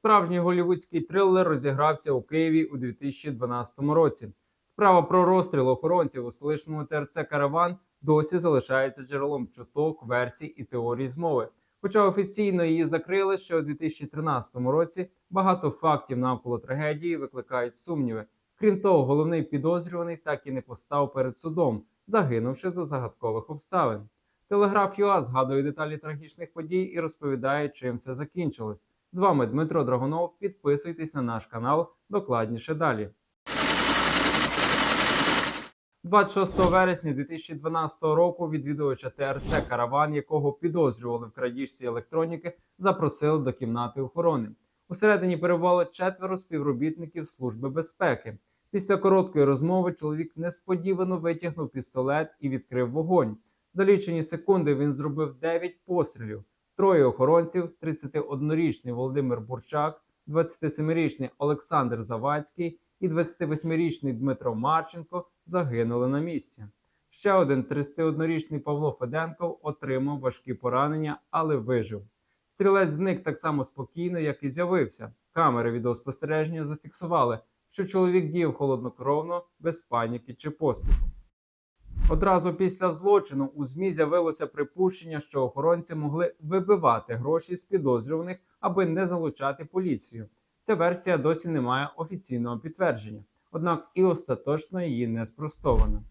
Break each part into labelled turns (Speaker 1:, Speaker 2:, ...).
Speaker 1: Справжній голівудський трилер розігрався у Києві у 2012 році. Справа про розстріл охоронців у столичному ТРЦ Караван досі залишається джерелом чуток, версій і теорій змови. Хоча офіційно її закрили ще у 2013 році, багато фактів навколо трагедії викликають сумніви. Крім того, головний підозрюваний так і не постав перед судом, загинувши за загадкових обставин. Телеграф ЮА згадує деталі трагічних подій і розповідає, чим все закінчилось. З вами Дмитро Драгунов. Підписуйтесь на наш канал докладніше далі. 26 вересня 2012 року відвідувача ТРЦ Караван, якого підозрювали в крадіжці електроніки, запросили до кімнати охорони. Усередині перебувало четверо співробітників Служби безпеки. Після короткої розмови чоловік несподівано витягнув пістолет і відкрив вогонь. За лічені секунди він зробив 9 пострілів. Троє охоронців: 31-річний Володимир Бурчак, 27-річний Олександр Завадський і 28-річний Дмитро Марченко загинули на місці. Ще один 31-річний Павло Феденков отримав важкі поранення, але вижив. Стрілець зник так само спокійно, як і з'явився. Камери відеоспостереження зафіксували, що чоловік діяв холоднокровно, без паніки чи поспіху. Одразу після злочину у ЗМІ з'явилося припущення, що охоронці могли вибивати гроші з підозрюваних, аби не залучати поліцію. Ця версія досі не має офіційного підтвердження, однак і остаточно її не спростовано.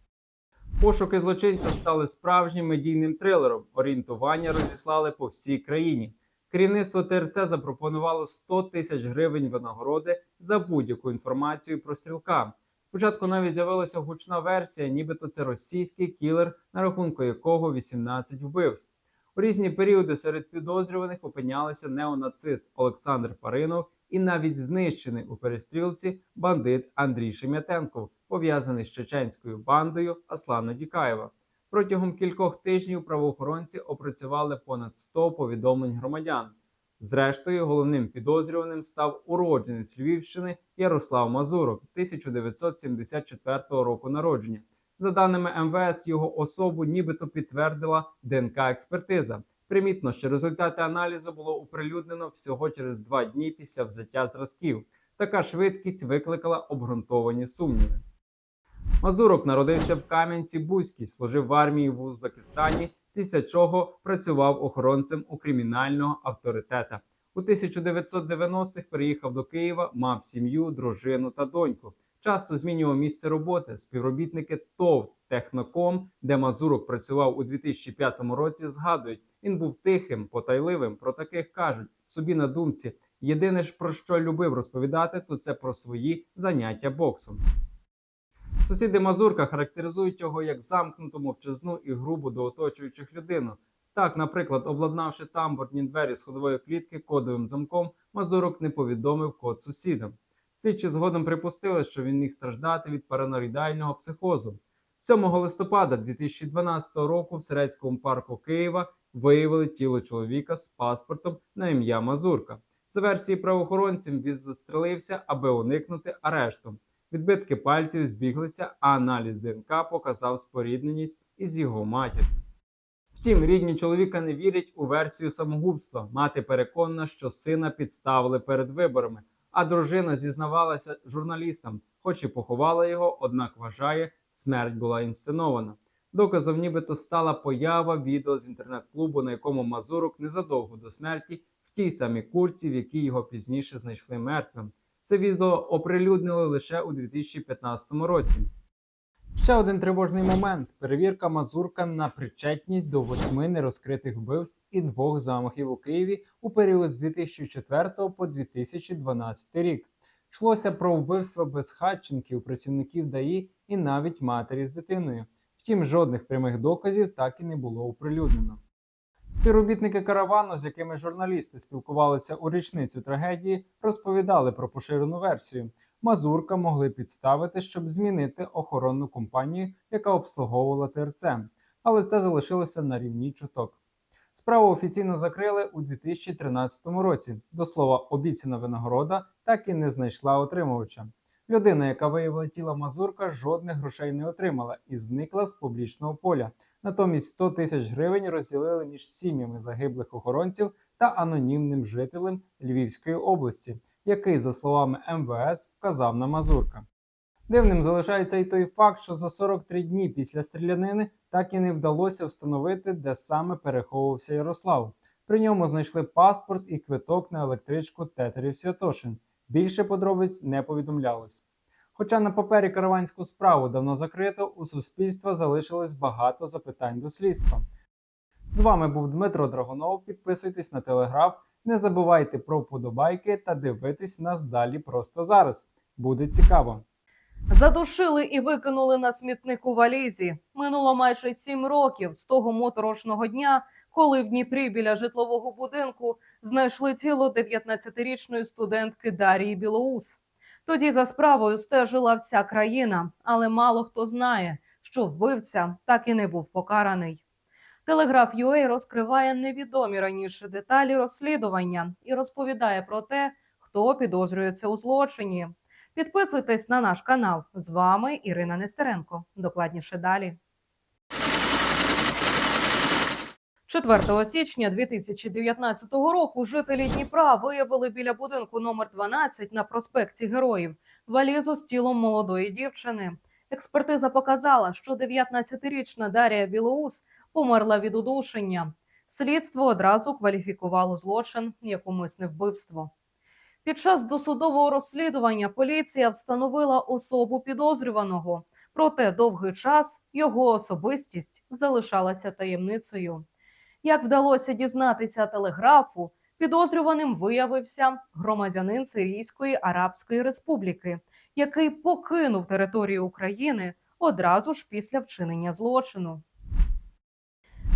Speaker 1: Пошуки злочинця стали справжнім медійним трилером. Орієнтування розіслали по всій країні. Керівництво ТРЦ запропонувало 100 тисяч гривень винагороди за будь-яку інформацію про стрілка. Спочатку навіть з'явилася гучна версія, нібито це російський кілер, на рахунку якого 18 вбивств. У різні періоди серед підозрюваних опинялися неонацист Олександр Паринов і навіть знищений у перестрілці бандит Андрій Шем'ятенков, пов'язаний з чеченською бандою Аслана Дікаєва. Протягом кількох тижнів правоохоронці опрацювали понад 100 повідомлень громадян. Зрештою, головним підозрюваним став уродженець Львівщини Ярослав Мазурок 1974 року народження. За даними МВС, його особу нібито підтвердила ДНК-експертиза. Примітно, що результати аналізу було оприлюднено всього через два дні після взяття зразків. Така швидкість викликала обґрунтовані сумніви. Мазурок народився в Кам'янці-Бузькій, служив в армії в Узбекистані, після чого працював охоронцем у кримінального авторитета. У 1990-х переїхав до Києва, мав сім'ю, дружину та доньку. Часто змінював місце роботи. Співробітники ТОВ Техноком, де Мазурок працював у 2005 році, згадують, він був тихим, потайливим. Про таких кажуть собі на думці. Єдине ж про що любив розповідати, то це про свої заняття боксом. Сусіди Мазурка характеризують його як замкнуту, мовчазну і грубу до оточуючих людину. Так, наприклад, обладнавши тамбурні двері сходової клітки кодовим замком, Мазурок не повідомив код сусідам. Слідчі згодом припустили, що він міг страждати від параноїдального психозу. 7 листопада 2012 року в Серецькому парку Києва виявили тіло чоловіка з паспортом на ім'я Мазурка. За версією правоохоронців, він застрелився, аби уникнути арешту. Відбитки пальців збіглися, а аналіз ДНК показав спорідненість із його матір'ю. Втім, рідні чоловіка не вірять у версію самогубства. Мати переконана, що сина підставили перед виборами, а дружина зізнавалася журналістам, хоч і поховала його, однак вважає, смерть була інсценована. Доказом нібито стала поява відео з інтернет-клубу, на якому Мазурок незадовго до смерті в тій самій курці, в якій його пізніше знайшли мертвим. Це відео оприлюднили лише у 2015 році. Ще один тривожний момент: перевірка Мазурка на причетність до восьми нерозкритих вбивств і двох замахів у Києві у період з 2004 по 2012 рік. Йшлося про вбивства безхатченків, працівників ДАІ і навіть матері з дитиною. Втім, жодних прямих доказів так і не було оприлюднено. Співробітники каравану, з якими журналісти спілкувалися у річницю трагедії, розповідали про поширену версію. Мазурка могли підставити, щоб змінити охоронну компанію, яка обслуговувала ТРЦ, але це залишилося на рівні чуток. Справу офіційно закрили у 2013 році. До слова, обіцяна винагорода так і не знайшла отримувача. Людина, яка виявила тіло Мазурка, жодних грошей не отримала і зникла з публічного поля. Натомість 100 тисяч гривень розділили між сім'ями загиблих охоронців та анонімним жителем Львівської області, який, за словами МВС, вказав на Мазурка. Дивним залишається і той факт, що за 43 дні після стрілянини так і не вдалося встановити, де саме переховувався Ярослав. При ньому знайшли паспорт і квиток на електричку Тетерів Святошин. Більше подробиць не повідомлялось. Хоча на папері караванську справу давно закрито, у суспільства залишилось багато запитань до слідства. З вами був Дмитро Драгунов. Підписуйтесь на телеграф, не забувайте про вподобайки та дивитись нас далі просто зараз. Буде цікаво.
Speaker 2: Задушили і викинули на смітник у валізі. Минуло майже сім років з того моторошного дня, коли в Дніпрі біля житлового будинку знайшли тіло 19-річної студентки Дарії Білоус. Тоді за справою стежила вся країна, але мало хто знає, що вбивця так і не був покараний. Телеграф UA розкриває невідомі раніше деталі розслідування і розповідає про те, хто підозрюється у злочині. Підписуйтесь на наш канал. З вами Ірина Нестеренко. Докладніше далі. 4 січня 2019 року жителі Дніпра виявили біля будинку номер 12 на проспекті Героїв валізу з тілом молодої дівчини. Експертиза показала, що 19-річна Дарія Білоус померла від удушення. Слідство одразу кваліфікувало злочин як умисне вбивство. Під час досудового розслідування поліція встановила особу підозрюваного, проте довгий час його особистість залишалася таємницею. Як вдалося дізнатися телеграфу, підозрюваним виявився громадянин Сирійської Арабської Республіки, який покинув територію України одразу ж після вчинення злочину.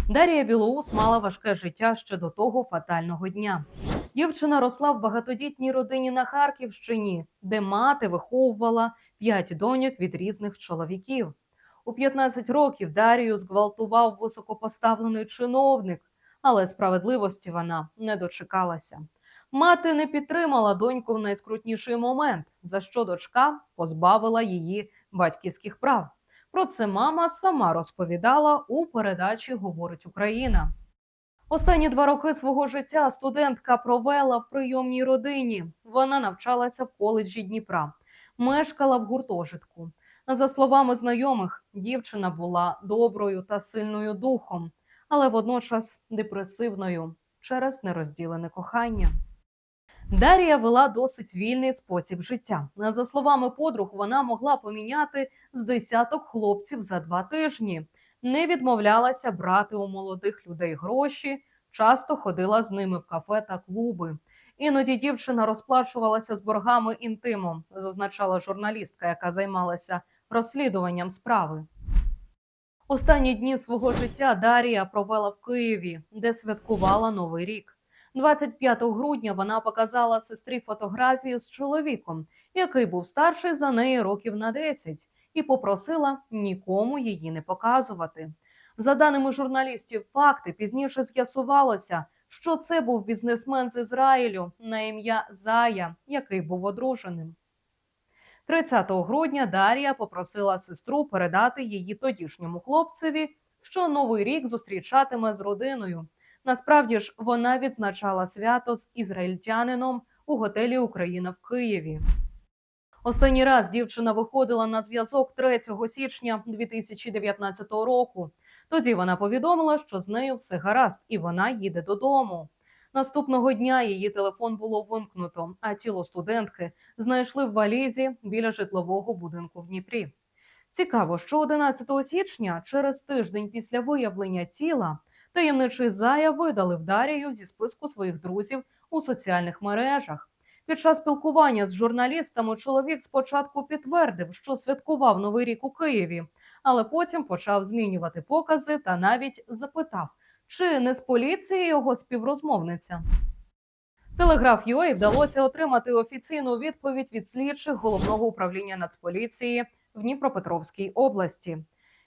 Speaker 2: Дарія Білоус мала важке життя ще до того фатального дня. Дівчина росла в багатодітній родині на Харківщині, де мати виховувала п'ять доньок від різних чоловіків. У 15 років Дарію зґвалтував високопоставлений чиновник, але справедливості вона не дочекалася. Мати не підтримала доньку в найскрутніший момент, за що дочка позбавила її батьківських прав. Про це мама сама розповідала у передачі Говорить Україна. Останні два роки свого життя студентка провела в прийомній родині. Вона навчалася в коледжі Дніпра, мешкала в гуртожитку. За словами знайомих, дівчина була доброю та сильною духом, але водночас депресивною через нерозділене кохання. Дарія вела досить вільний спосіб життя. За словами подруг, вона могла поміняти з десяток хлопців за два тижні не відмовлялася брати у молодих людей гроші, часто ходила з ними в кафе та клуби. Іноді дівчина розплачувалася з боргами інтимом, зазначала журналістка, яка займалася розслідуванням справи. Останні дні свого життя Дарія провела в Києві, де святкувала Новий рік. 25 грудня вона показала сестрі фотографію з чоловіком, який був старший за неї років на 10, і попросила нікому її не показувати. За даними журналістів, факти пізніше з'ясувалося, що це був бізнесмен з Ізраїлю на ім'я Зая, який був одруженим. 30 грудня Дарія попросила сестру передати її тодішньому хлопцеві, що новий рік зустрічатиме з родиною. Насправді ж вона відзначала свято з ізраїльтянином у готелі Україна в Києві. Останній раз дівчина виходила на зв'язок 3 січня 2019 року. Тоді вона повідомила, що з нею все гаразд, і вона їде додому. Наступного дня її телефон було вимкнуто, а тіло студентки знайшли в валізі біля житлового будинку в Дніпрі. Цікаво, що 11 січня, через тиждень після виявлення тіла, таємничий зая видалив Дарію зі списку своїх друзів у соціальних мережах. Під час спілкування з журналістами чоловік спочатку підтвердив, що святкував новий рік у Києві, але потім почав змінювати покази та навіть запитав, чи не з поліції його співрозмовниця. Телеграф UA вдалося отримати офіційну відповідь від слідчих головного управління Нацполіції в Дніпропетровській області.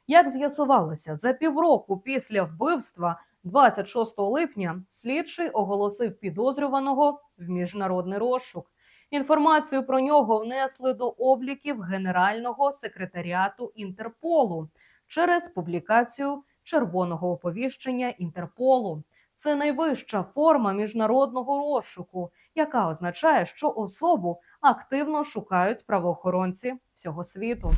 Speaker 2: Як з'ясувалося, за півроку після вбивства, 26 липня, слідчий оголосив підозрюваного в міжнародний розшук. Інформацію про нього внесли до обліків Генерального секретаріату Інтерполу через публікацію червоного оповіщення Інтерполу. Це найвища форма міжнародного розшуку, яка означає, що особу активно шукають правоохоронці всього світу.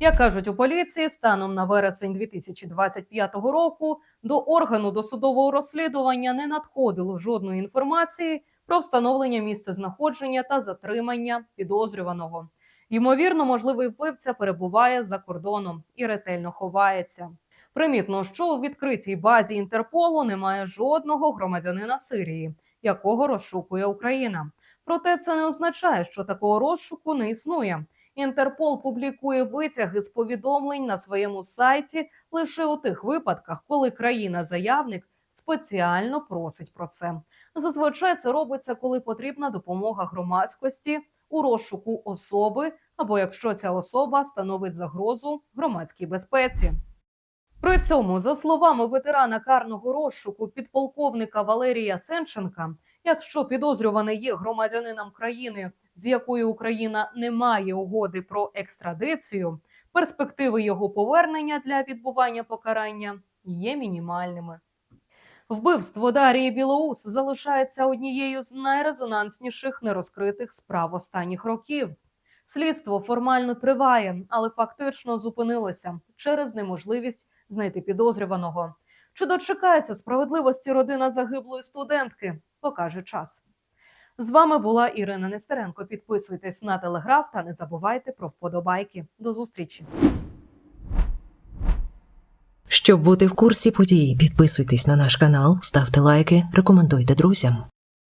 Speaker 2: Як кажуть у поліції, станом на вересень 2025 року до органу досудового розслідування не надходило жодної інформації про встановлення місця знаходження та затримання підозрюваного. Ймовірно, можливий вбивця перебуває за кордоном і ретельно ховається. Примітно, що у відкритій базі Інтерполу немає жодного громадянина Сирії, якого розшукує Україна. Проте це не означає, що такого розшуку не існує. Інтерпол публікує витяги з повідомлень на своєму сайті лише у тих випадках, коли країна-заявник спеціально просить про це. Зазвичай це робиться, коли потрібна допомога громадськості у розшуку особи, або якщо ця особа становить загрозу громадській безпеці. При цьому, за словами ветерана карного розшуку підполковника Валерія Сенченка, якщо підозрюваний є громадянином країни, з якою Україна не має угоди про екстрадицію, перспективи його повернення для відбування покарання є мінімальними. Вбивство Дарії Білоус залишається однією з найрезонансніших нерозкритих справ останніх років. Слідство формально триває, але фактично зупинилося через неможливість знайти підозрюваного. Чи дочекається справедливості родина загиблої студентки? Покаже час. З вами була Ірина Нестеренко. Підписуйтесь на телеграф та не забувайте про вподобайки. До зустрічі.
Speaker 3: Щоб бути в курсі подій, підписуйтесь на наш канал, ставте лайки, рекомендуйте друзям.